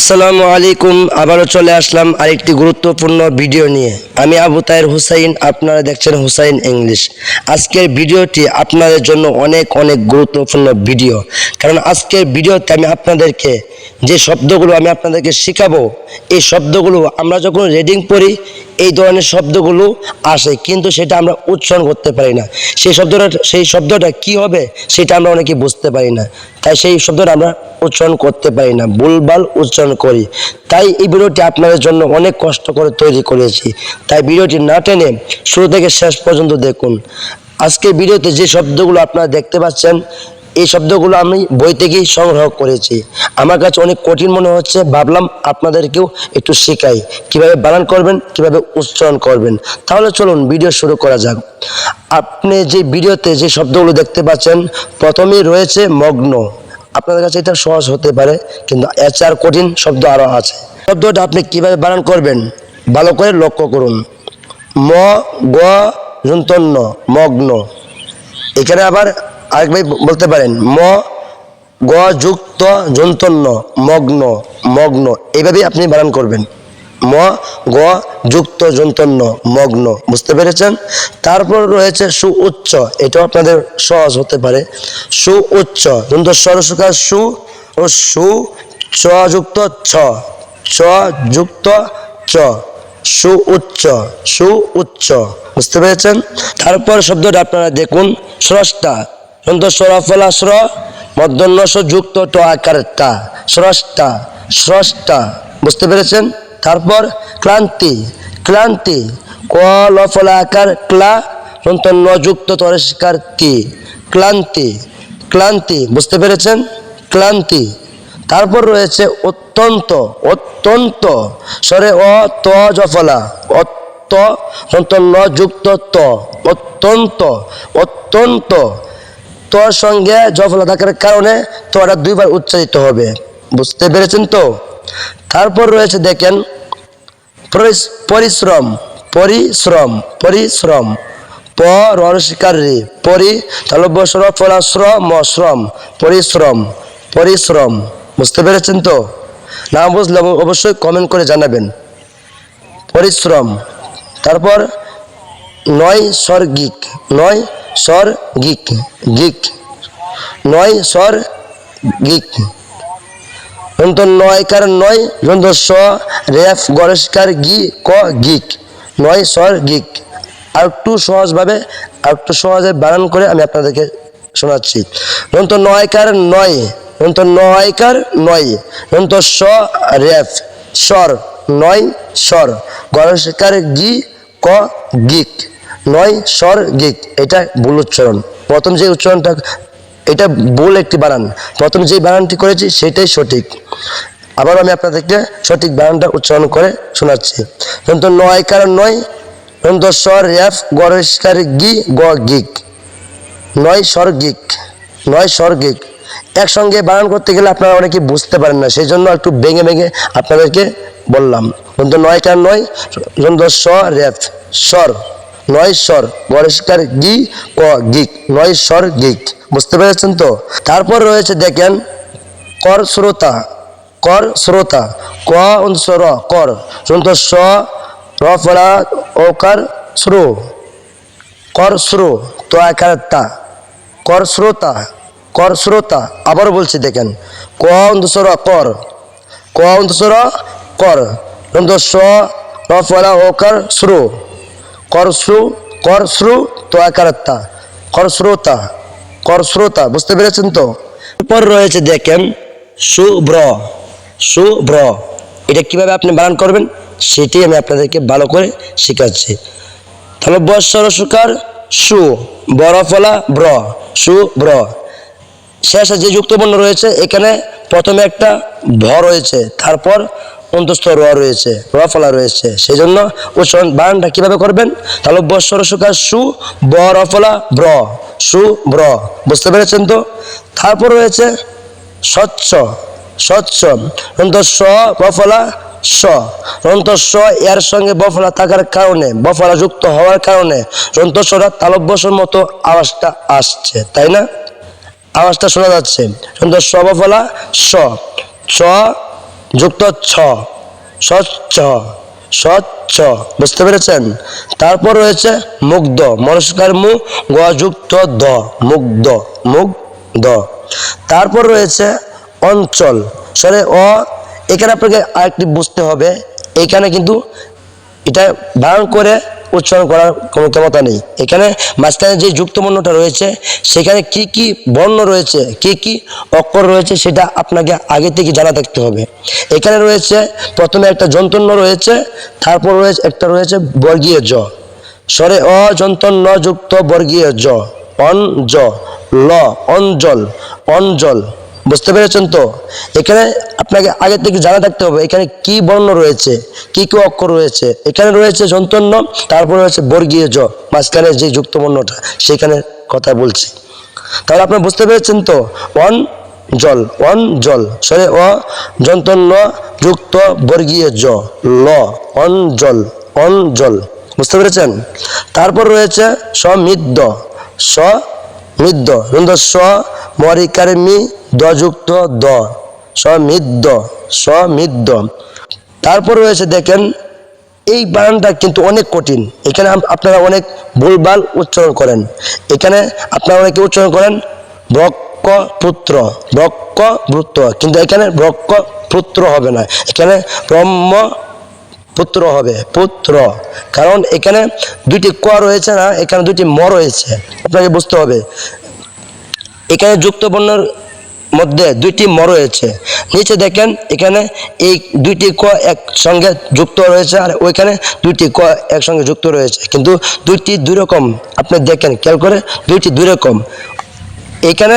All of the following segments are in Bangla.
আসসালামু আলাইকুম, আবারও চলে আসলাম আরেকটি গুরুত্বপূর্ণ ভিডিও নিয়ে। আমি আবু তাহের হুসাইন, আপনারা দেখছেন হুসাইন ইংলিশ। আজকের ভিডিওটি আপনাদের জন্য অনেক অনেক গুরুত্বপূর্ণ ভিডিও। কারণ আজকের ভিডিওতে আমি আপনাদেরকে যে শব্দগুলো আমি আপনাদেরকে শেখাবো, এই শব্দগুলো আমরা যখন রেডিং পড়ি এই ধরনের শব্দগুলো আসে, কিন্তু সেটা আমরা উচ্চারণ করতে পারি না। সেই শব্দটা সেই শব্দটা কি হবে সেটা আমরা অনেকে বুঝতে পারি না। তাই সেই শব্দটা আমরা উচ্চারণ করতে পারি না, ভুলভাল উচ্চারণ করি। তাই এই ভিডিওটি আপনাদের জন্য অনেক কষ্ট করে তৈরি করেছি। তাই ভিডিওটি না টেনে শুরু থেকে শেষ পর্যন্ত দেখুন। আজকের ভিডিওতে যে শব্দগুলো আপনারা দেখতে পাচ্ছেন এই শব্দগুলো আমি বই থেকেই সংগ্রহ করেছি। আমার কাছে অনেক কঠিন মনে হচ্ছে, ভাবলাম আপনাদেরকেও একটু শেখাই। কীভাবে বানান করবেন, কীভাবে উচ্চারণ করবেন। তাহলে চলুন ভিডিও শুরু করা যাক। আপনি যে ভিডিওতে যে শব্দগুলো দেখতে পাচ্ছেন, প্রথমেই রয়েছে মগ্ন। আপনাদের কাছে এটা সহজ হতে পারে, কিন্তু এর আর কঠিন শব্দ আরও আছে। শব্দটা আপনি কীভাবে বানান করবেন, ভালো করে লক্ষ্য করুন। ম, গ, যন্তন্য, মগ্ন। এখানে আবার আরেক ভাই বলতে পারেন, ম, গ, যুক্ত, যন্তন্য, মগ্ন মগ্ন, এইভাবেই আপনি বানান করবেন। ম, গ, যুক্ত, যন্তন্য, মগ্ন, বুঝতে পেরেছেন? তারপর রয়েছে সু উচ্চ এটাও আপনাদের সহজ হতে পারে। সু উচ্চ যন্ত সরসকার সু ও সু চ যুক্ত, ছ। চ যুক্ত, চ। সু উচ্চ সু উচ্চ বুঝতে পেরেছেন? তারপর শব্দটা আপনারা দেখুন, স্রষ্টা। সন্ত সরফলা স্র মধ্যন্য স যুক্ত ট আকার টা স্রষ্টা স্রষ্টা। বুঝতে পেরেছেন? তারপর ক্লান্তি ক্লান্তি। ক লফলা আকার ক্লা সন্ত ন যুক্ত তরস্কার তি ক্লান্তি ক্লান্তি। বুঝতে পেরেছেন? ক্লান্তি। তারপর রয়েছে অত্যন্ত অত্যন্ত। স্বরে অ, ত, জফলা। অত্ত সন্ত ন যুক্ত ত অত্যন্ত অত্যন্ত। তোর সঙ্গে জফলা থাকার কারণে তোরা দুইবার উচ্চারিত হবে। বুঝতে পেরেছেন তো? তারপর রয়েছে দেখেন পরিশ্রম পরিশ্রম পরিশ্রম, প রস্বীকার রে, পরি তালব্যস্র ফলাশ্রম শ্রম, পরিশ্রম পরিশ্রম, বুঝতে পেরেছেন তো? না বুঝলে অবশ্যই কমেন্ট করে জানাবেন। পরিশ্রম, তারপর নয় স্বর্গিক নয় স্বর গিক গিক নয় স্বর গিক যন্ত নয়কার নয় যন্ত স, রেফ গরেশকার গি, ক গিক নয় স্বর গিক আর একটু সহজভাবে, আর একটু সহজে বানান করে আমি আপনাদেরকে শোনাচ্ছি। যন্ত নয়কার নয় যন্ত নয়কার নয় যন্ত স, রেফ, স্বর নয় স্বর গরেশকার গি, ক গিক নয় স্বর গিক এটা ভুল উচ্চারণ। প্রথম যে উচ্চারণটা, এটা ভুল একটি বানান। প্রথম যে বানানটি করেছি, সেটাই সঠিক। আবার আমি আপনাদেরকে সঠিক বানানটা উচ্চারণ করে শোনাচ্ছি। কিন্তু নয় কারণ নয় কিন্তু স্বর র্যাফ গরিষ্কার গি, গ গিক। নয় স্বর গিক, নয় স্বর্গিক একসঙ্গে বানান করতে গেলে আপনারা অনেকে বুঝতে পারেন না সেই জন্য একটু ভেঙে ভেঙে আপনাদেরকে বললাম। কিন্তু নয় কার নয় কিন্তু স র্যাফ, স্বর। নয় স্বর গরিষ্কার গি, ক, গিক নয় স্বর গিক। বুঝতে পেরেছেন তো? তারপর রয়েছে দেখেন, কর শ্রোতা কর শ্রোতা ক উনসর কর শুনতো স রফলা ওকার শ্রো কর শ্রো তো আকার তা কর শ্রোতা কর শ্রোতা আবার বলছি দেখেন, ক উনসর কর, ক উনসর কর শুনতো স রফলা ওকার শ্রো কর শ্রু কর শ্রু তো আকার তা কর শ্রোতা কর শ্রোতা বুঝতে পেরেছেন তো? এরপর রয়েছে দেখেন শুভ্র শুভ্র এটা কীভাবে আপনি বানান করবেন? সেটি আমি আপনাদেরকে ভালো করে শেখাচ্ছি। তাহলে বৎসর সুকার সু বড় ফলা ব্র শুভ্র শেষে যে যুক্তবর্ণ রয়েছে, এখানে প্রথমে একটা ভ রয়েছে, তারপর অন্তস্থ র রয়েছে র ফলা রয়েছে। সেই জন্য উচ্চারণ বানানটা কীভাবে করবেন? তাহলে বৎসর সুকার সু ব র ফলা ব্র, সু ব্র। বুঝতে পেরেছেন তো? তারপর রয়েছে স্বচ্ছ স্বচ্ছ। অন্ত স বফলা স। অন্ত স এর সঙ্গে বফলা থাকার কারণে বফলা যুক্ত হওয়ার কারণে রন্তস্বরা তালব্যসর মতো আওয়াজটা আসছে, তাই না? আওয়াজটা শোনা যাচ্ছে। কিন্তু সবফলা স। চ যুক্ত ছ। স্বচ্ছ। স্বচ্ছ। বুঝতে পেরেছেন? তারপর রয়েছে মুগ্ধ। মনস্কার মু গযুক্ত যুক্ত দ। মুগ্ধ। মুগ্ধ। তারপর রয়েছে অঞ্চল। সরে অ। এখানে আপনাকে আরেকটি বুঝতে হবে। এখানে কিন্তু এটা বারণ করে উচ্চারণ করার কোনো ক্ষমতা নেই। এখানে মাঝখানে যে যুক্তবর্ণটা রয়েছে, সেখানে কি কি বর্ণ রয়েছে, কি কি অক্ষর রয়েছে, সেটা আপনাকে আগে থেকে জানা থাকতে হবে। এখানে রয়েছে, প্রথমে একটা যন্তন্য রয়েছে, তারপর রয়েছে, একটা রয়েছে বর্গীয় জ। স্বরে অ, যন্তন্য যুক্ত বর্গীয় জ। অন, জ। ল, অঞ্জল। অঞ্জল। বুঝতে পেরেছেন তো? এখানে আপনাকে আগে থেকে জানা থাকতে হবে, এখানে কি বর্ণ রয়েছে, কি কি অক্ষর রয়েছে? এখানে রয়েছে যন্তন্য তারপর রয়েছে বর্গীয় জ, মাঝখানে যে যুক্ত বর্ণটা, সেখানে কথা বলছি। তাহলে আপনি বুঝতে পেরেছেন তো? অন জল অন জল, সরে, অ যন্তন্য যুক্ত, বর্গীয় জ, ল, অন জল অন জল, বুঝতে পেরেছেন? তারপর রয়েছে সমিদ্দ স মিদ্দ রুন্দ স মরিকার মি দযুক্ত দ। সমিদ্দ সমিদ্দ তারপর রয়েছে দেখেন, এই বানানটা কিন্তু অনেক কঠিন। এখানে আপনারা অনেক ভুলভাল উচ্চারণ করেন। এখানে আপনারা অনেকে উচ্চারণ করেন ব্রক্ক পুত্র ব্রক্ক পুত্র কিন্তু এখানে ব্রক্ক পুত্র হবে না। এখানে ব্রহ্ম পুত্র হবে, পুত্র। কারণ এখানে দুইটি ক রয়েছে না, এখানে দুইটি ম রয়েছে। আপনাকে বুঝতে হবে। এখানে যুক্ত বর্ণের মধ্যে দুইটি ম রয়েছে। নিচে দেখেন, এখানে এই দুইটি ক একসঙ্গে যুক্ত রয়েছে আর ওইখানে দুইটি ক একসঙ্গে যুক্ত রয়েছে। কিন্তু দুইটি দুই রকম। আপনি দেখেন, খেয়াল করে, দুইটি দুই রকম। এখানে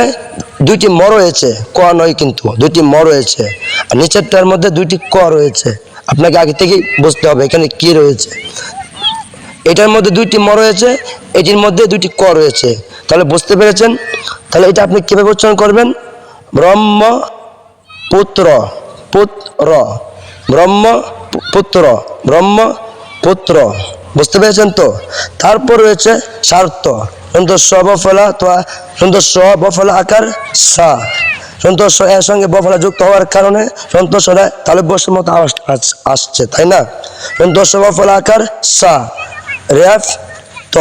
দুইটি ম রয়েছে ক নয় কিন্তু, দুইটি ম রয়েছে। আর নিচেরটার মধ্যে দুইটি ক রয়েছে। আপনাকে আগে থেকেই বুঝতে হবে এখানে কি রয়েছে। এটার মধ্যে দুইটি ম রয়েছে, এটির মধ্যে দুইটি ক রয়েছে। তাহলে বুঝতে পেরেছেন? তাহলে এটা আপনি কীভাবে উচ্চারণ করবেন? ব্রহ্ম পুত্র পুত্র, ব্রহ্ম পুত্র ব্রহ্ম পুত্র। বুঝতে পেরেছেন তো? তারপর রয়েছে স্বার্থ স বফলা তো স বফলা আকার, সা। সন্তোষ, এর সঙ্গে বফলা যুক্ত হওয়ার কারণে সন্তোষ তাহলে বসের মতো আওয়াজ আসছে, তাই না? সন্তোষ বফলা আকার সা, রেফ ত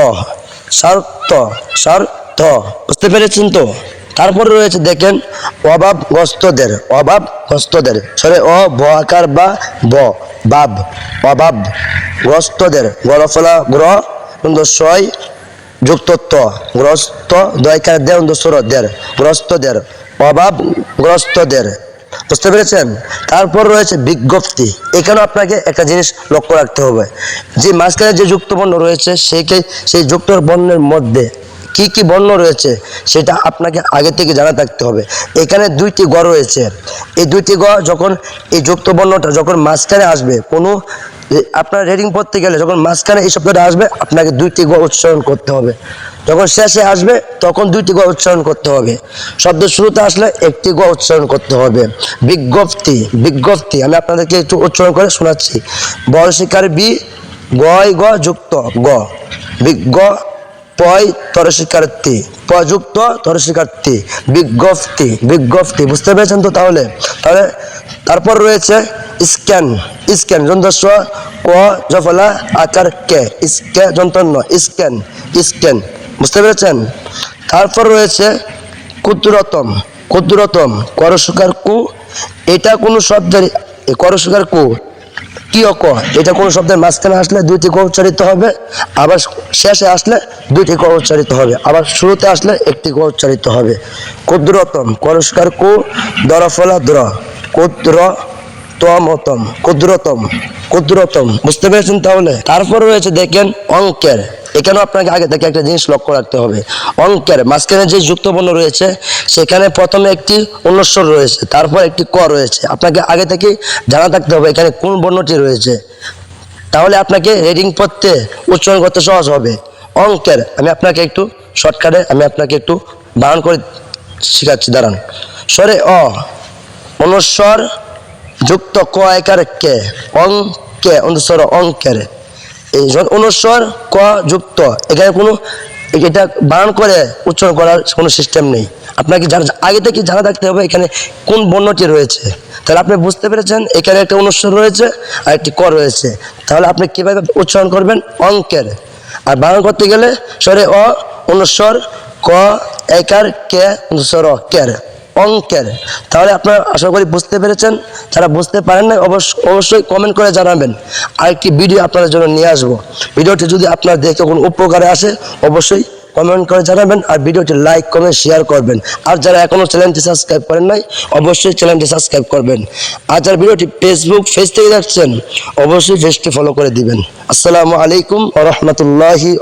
স্বার্থ স্বার্থ বুঝতে পেরেছেন তো? তারপরে রয়েছে, দেখেন, অভাব অভাবগ্রস্তদের অভাবগ্রস্তদের সরে, অ, ব আকার বা ব, বাব, অভাব গ্রস্তদের গরফলা গ্রহ ছয় যুক্ত ত, গ্রস্ত দয়কার দেয় সুর দের গ্রস্তদের অভাবগ্রস্তদের বুঝতে পেরেছেন? তারপর রয়েছে বিজ্ঞপ্তি। এখানে আপনাকে একটা জিনিস লক্ষ্য রাখতে হবে। যে মাঝখানে যে যুক্ত বর্ণ রয়েছে, সেকে সেই যুক্ত বর্ণের মধ্যে কি কি বর্ণ রয়েছে, সেটা আপনাকে আগে থেকে জানা থাকতে হবে। এখানে দুইটি গ রয়েছে। এই দুইটি গ যখন এই যুক্ত বর্ণটা যখন মাঝখানে আসবে, কোনো আপনার রেডিং পড়তে গেলে যখন মাঝখানে এই শব্দটা আসবে, আপনাকে দুইটি গ উচ্চারণ করতে হবে। যখন শেষে আসবে, তখন দুইটি গ উচ্চারণ করতে হবে। শব্দ শুরুতে আসলে একটি গ উচ্চারণ করতে হবে। বিজ্ঞপ্তি বিজ্ঞপ্তি, আমি আপনাদেরকে একটু উচ্চারণ করে শোনাচ্ছি। বড় শিকার বি গয় গ যুক্ত, গ। বিজ্ঞ পয় তরশিকার্থী প্রযুক্ত তরশিকার্থী বিজ্ঞপ্তি বিজ্ঞপ্তি, বুঝতে পেরেছেন তো তাহলে? তাহলে তারপর রয়েছে স্ক্যান স্ক্যান, যন্ত্রস্ব, ক, জফলা, আকার, কে, স্কে যন্ত্রন্য স্ক্যান স্ক্যান, বুঝতে পেরেছেন? তারপর রয়েছে ক্ষুদ্রতম ক্ষুদ্রতম করসুকার কু, এটা কোনো শব্দের করসুকার কু কি অক এটা কোন শব্দের মাঝখানে আসলে দুইটি ক উচ্চারিত হবে, আবার শেষে আসলে দুইটি ক উচ্চারিত হবে, আবার শুরুতে আসলে একটি ক উচ্চারিত হবে। কুদ্রতম করস্কার কু, দরফলা দ্র ক্ষুদ্র তমতম ক্ষুদ্রতম ক্ষুদ্রতম। বুঝতে পেরেছেন তাহলে? তারপর রয়েছে দেখেন অঙ্কের। এখানেও আপনাকে আগে থেকে একটা জিনিস লক্ষ্য রাখতে হবে। অঙ্কের, মাঝখানে যে যুক্ত যুক্তবর্ণ রয়েছে, সেখানে প্রথমে একটি অনুস্বর রয়েছে, তারপর একটি ক রয়েছে। আপনাকে আগে থেকে জানা থাকতে হবে এখানে কোন বর্ণটি রয়েছে। তাহলে আপনাকে রেডিং পড়তে উচ্চারণ করতে সহজ হবে। অঙ্কের, আমি আপনাকে একটু শর্টকাটে, আমি আপনাকে একটু বারণ করে শেখাচ্ছি, দাঁড়ান। স্বরে অ অনুস্বর যুক্ত ক? একার কে অঙ্কে অনুস্বর অঙ্কের এই যখন অনুস্বর ক যুক্ত এখানে কোনো এটা বারণ করে উচ্চারণ করার কোনো সিস্টেম নেই। আপনাকে জানা আগে থেকে জানা থাকতে হবে এখানে কোন বর্ণটি রয়েছে। তাহলে আপনি বুঝতে পেরেছেন এখানে একটা অনুস্বর রয়েছে আর একটি ক রয়েছে। তাহলে আপনি কীভাবে উচ্চারণ করবেন? অঙ্কের আর বারণ করতে গেলে স্বরে অ অনুস্বর ক একার কে অনুস্বর অ, কের। অঙ্কের। তাহলে আপনারা আশা করি বুঝতে পেরেছেন। যারা বুঝতে পারেন না অবশ্য- অবশ্যই কমেন্ট করে জানাবেন। আরেকটি ভিডিও আপনাদের জন্য নিয়ে আসব। ভিডিওটি যদি আপনার দেখে কোনো উপকারে আসে, অবশ্যই কমেন্ট করে জানাবেন আর ভিডিওটি লাইক কমেন্ট শেয়ার করবেন। আর যারা এখনও চ্যানেলটি সাবস্ক্রাইব করেন নাই, অবশ্যই চ্যানেলটি সাবস্ক্রাইব করবেন। আর যারা ভিডিওটি ফেসবুক পেজ থেকে দেখছেন, অবশ্যই পেজটি ফলো করে দিবেন। আসসালামু আলাইকুম ও রহমতুল্লাহি